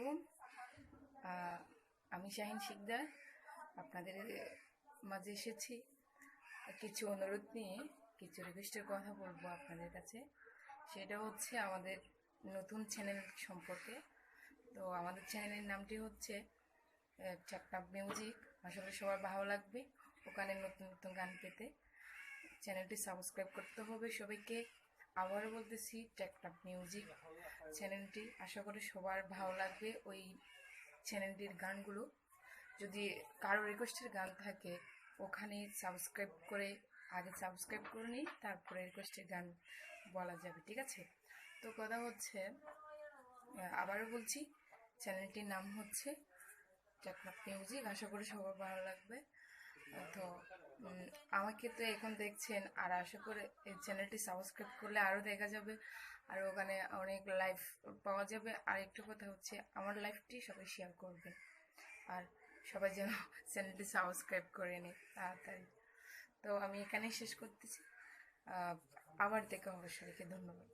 আহ, আমি শাহিন শিকদার আপনাদের মাঝে এসেছি। কিছু অনুরোধ নিয়ে কিছু রিকোয়েস্টের কথা বলব আপনাদের কাছে। সেটা হচ্ছে আমাদের নতুন চ্যানেল সম্পর্কে। তো আমাদের চ্যানেলের নামটি হচ্ছে চাকটাপ মিউজিক আসলে সবার ভালো লাগবে ওখানে নতুন নতুন গান পেতে। চ্যানেলটি সাবস্ক্রাইব করতে হবে সবাইকে। আবারও বলতেছি ট্যাকটাপ মিউজিক চ্যানেলটি আশা করি সবার ভালো লাগবে ওই চ্যানেলটির গানগুলো। যদি কারও রিকোয়েস্টের গান থাকে, ওখানে সাবস্ক্রাইব করে আগে সাবস্ক্রাইব করে নিই, তারপরে রিকোয়েস্টের গান বলা যাবে, ঠিক আছে? তো কথা হচ্ছে আবারও বলছি চ্যানেলটির নাম হচ্ছে টেকনাফ মিউজিক আশা করি সবার ভালো লাগবে। তো আমাকে তো এখন দেখছেন, আর আশা করে এই চ্যানেলটি সাবস্ক্রাইব করলে আরও দেখা যাবে, আর ওখানে অনেক লাইফ পাওয়া যাবে। আর একটু কথা হচ্ছে, আমার লাইফটি সবাই শেয়ার করবে, আর সবাই যেন চ্যানেলটি সাবস্ক্রাইব করে নেয় তাড়াতাড়ি। তো আমি এখানেই শেষ করতেছি। আবার দেখা হবে সবাইকে, ধন্যবাদ।